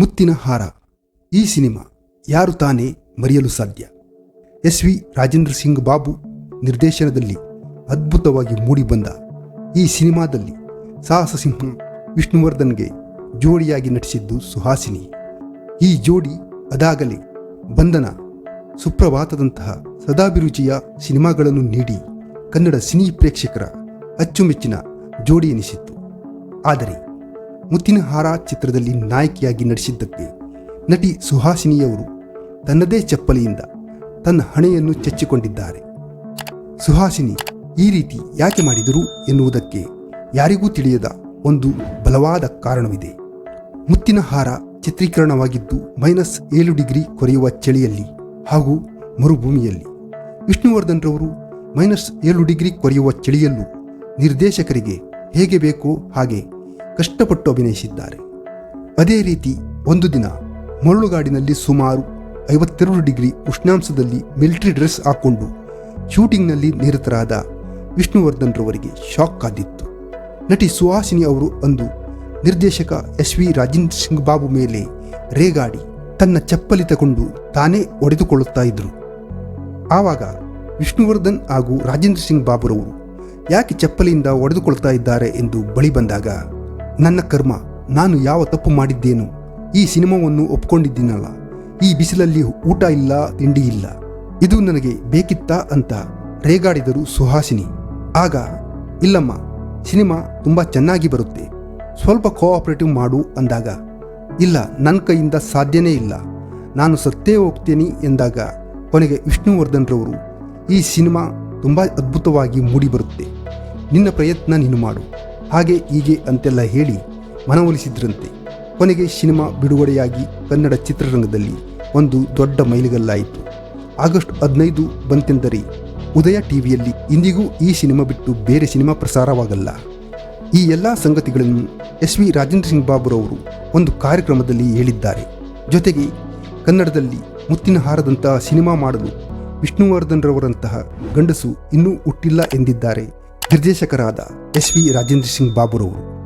ಮುತ್ತಿನ ಹಾರ. ಈ ಸಿನಿಮಾ ಯಾರು ತಾನೇ ಮರೆಯಲು ಸಾಧ್ಯ? ಎಸ್ ವಿ ರಾಜೇಂದ್ರ ಸಿಂಗ್ ಬಾಬು ನಿರ್ದೇಶನದಲ್ಲಿ ಅದ್ಭುತವಾಗಿ ಮೂಡಿಬಂದ ಈ ಸಿನಿಮಾದಲ್ಲಿ ಸಾಹಸ ಸಿಂಹ ವಿಷ್ಣುವರ್ಧನ್ಗೆ ಜೋಡಿಯಾಗಿ ನಟಿಸಿದ್ದು ಸುಹಾಸಿನಿ. ಈ ಜೋಡಿ ಅದಾಗಲೇ ಬಂಧನ ಸುಪ್ರಭಾತದಂತಹ ಸದಾಭಿರುಚಿಯ ಸಿನಿಮಾಗಳನ್ನು ನೀಡಿ ಕನ್ನಡ ಸಿನಿ ಪ್ರೇಕ್ಷಕರ ಅಚ್ಚುಮೆಚ್ಚಿನ ಜೋಡಿ ಎನಿಸಿತ್ತು. ಆದರೆ ಮುತ್ತಿನ ಹಾರ ಚಿತ್ರದಲ್ಲಿ ನಾಯಕಿಯಾಗಿ ನಟಿಸಿದ್ದಕ್ಕೆ ನಟಿ ಸುಹಾಸಿನಿಯವರು ತನ್ನದೇ ಚಪ್ಪಲಿಯಿಂದ ತನ್ನ ಹಣೆಯನ್ನು ಚಚ್ಚಿಕೊಂಡಿದ್ದಾರೆ. ಸುಹಾಸಿನಿ ಈ ರೀತಿ ಯಾಕೆ ಮಾಡಿದರು ಎನ್ನುವುದಕ್ಕೆ ಯಾರಿಗೂ ತಿಳಿಯದ ಒಂದು ಬಲವಾದ ಕಾರಣವಿದೆ. ಮುತ್ತಿನ ಹಾರ ಚಿತ್ರೀಕರಣವಾಗಿದ್ದು ಮೈನಸ್ ಏಳು ಡಿಗ್ರಿ ಕೊರೆಯುವ ಚಳಿಯಲ್ಲಿ ಹಾಗೂ ಮರುಭೂಮಿಯಲ್ಲಿ. ವಿಷ್ಣುವರ್ಧನ್ ರವರು ಮೈನಸ್ ಏಳು ಡಿಗ್ರಿ ಕೊರೆಯುವ ಚಳಿಯಲ್ಲೂ ನಿರ್ದೇಶಕರಿಗೆ ಹೇಗೆ ಬೇಕೋ ಹಾಗೆ ಕಷ್ಟಪಟ್ಟು ಅಭಿನಯಿಸಿದ್ದಾರೆ. ಅದೇ ರೀತಿ ಒಂದು ದಿನ ಮರಳುಗಾಡಿನಲ್ಲಿ ಸುಮಾರು ಐವತ್ತೆರಡು ಡಿಗ್ರಿ ಉಷ್ಣಾಂಶದಲ್ಲಿ ಮಿಲಿಟರಿ ಡ್ರೆಸ್ ಹಾಕ್ಕೊಂಡು ಶೂಟಿಂಗ್ನಲ್ಲಿ ನಿರತರಾದ ವಿಷ್ಣುವರ್ಧನ್ ರವರಿಗೆ ಶಾಕ್ ಕಾದಿತ್ತು. ನಟಿ ಸುಹಾಸಿನಿ ಅವರು ಅಂದು ನಿರ್ದೇಶಕ ಎಸ್ ವಿ ರಾಜೇಂದ್ರ ಸಿಂಗ್ ಬಾಬು ಮೇಲೆ ರೇಗಾಡಿ ತನ್ನ ಚಪ್ಪಲಿ ತಗೊಂಡು ತಾನೇ ಒಡೆದುಕೊಳ್ಳುತ್ತಾ ಇದ್ರು. ಆವಾಗ ವಿಷ್ಣುವರ್ಧನ್ ಹಾಗೂ ರಾಜೇಂದ್ರ ಸಿಂಗ್ ಬಾಬುರವರು ಯಾಕೆ ಚಪ್ಪಲಿಯಿಂದ ಒಡೆದುಕೊಳ್ತಾ ಇದ್ದಾರೆ ಎಂದು ಬಳಿ ಬಂದಾಗ ನನ್ನ ಕರ್ಮ, ನಾನು ಯಾವ ತಪ್ಪು ಮಾಡಿದ್ದೇನು? ಈ ಸಿನಿಮಾವನ್ನು ಒಪ್ಕೊಂಡಿದ್ದೀನಲ್ಲ. ಈ ಬಿಸಿಲಲ್ಲಿ ಊಟ ಇಲ್ಲ, ತಿಂಡಿ ಇಲ್ಲ. ಇದು ನನಗೆ ಬೇಕಿತ್ತಾ ಅಂತ ರೇಗಾಡಿದರು ಸುಹಾಸಿನಿ. ಆಗ, ಇಲ್ಲಮ್ಮ, ಸಿನಿಮಾ ತುಂಬ ಚೆನ್ನಾಗಿ ಬರುತ್ತೆ. ಸ್ವಲ್ಪ ಕೋಆಪರೇಟಿವ್ ಮಾಡು ಅಂದಾಗ. ಇಲ್ಲ, ನನ್ನ ಕೈಯಿಂದ ಸಾಧ್ಯನೇ ಇಲ್ಲ. ನಾನು ಸತ್ತೇ ಹೋಗ್ತೇನೆ ಎಂದಾಗ ಕೊನೆಗೆ ವಿಷ್ಣುವರ್ಧನ್ ರವರು ಈ ಸಿನಿಮಾ ತುಂಬ ಅದ್ಭುತವಾಗಿ ಮೂಡಿಬರುತ್ತೆ. ನಿನ್ನ ಪ್ರಯತ್ನ ನೀನು ಮಾಡು. ಹಾಗೆ ಹೀಗೆ ಅಂತೆಲ್ಲ ಹೇಳಿ ಮನವೊಲಿಸಿದ್ರಂತೆ. ಕೊನೆಗೆ ಸಿನಿಮಾ ಬಿಡುಗಡೆಯಾಗಿ ಕನ್ನಡ ಚಿತ್ರರಂಗದಲ್ಲಿ ಒಂದು ದೊಡ್ಡ ಮೈಲಿಗಲ್ಲಾಯಿತು. ಆಗಸ್ಟ್ ಹದಿನೈದು ಬಂತೆಂದರೆ ಉದಯ ಟಿವಿಯಲ್ಲಿ ಇಂದಿಗೂ ಈ ಸಿನಿಮಾ ಬಿಟ್ಟು ಬೇರೆ ಸಿನಿಮಾ ಪ್ರಸಾರವಾಗಲ್ಲ. ಈ ಎಲ್ಲ ಸಂಗತಿಗಳನ್ನು ಎಸ್ ವಿ ರಾಜೇಂದ್ರ ಸಿಂಗ್ ಬಾಬುರವರು ಒಂದು ಕಾರ್ಯಕ್ರಮದಲ್ಲಿ ಹೇಳಿದ್ದಾರೆ. ಜೊತೆಗೆ ಕನ್ನಡದಲ್ಲಿ ಮುತ್ತಿನ ಹಾರದಂತಹ ಸಿನಿಮಾ ಮಾಡಲು ವಿಷ್ಣುವರ್ಧನ್ ರವರಂತಹ ಗಂಡಸು ಇನ್ನೂ ಹುಟ್ಟಿಲ್ಲ ಎಂದಿದ್ದಾರೆ. ನಿರ್ದೇಶಕರಾದ ಎಸ್ ವಿ ರಾಜೇಂದ್ರ ಸಿಂಗ್ ಬಾಬುರವರು.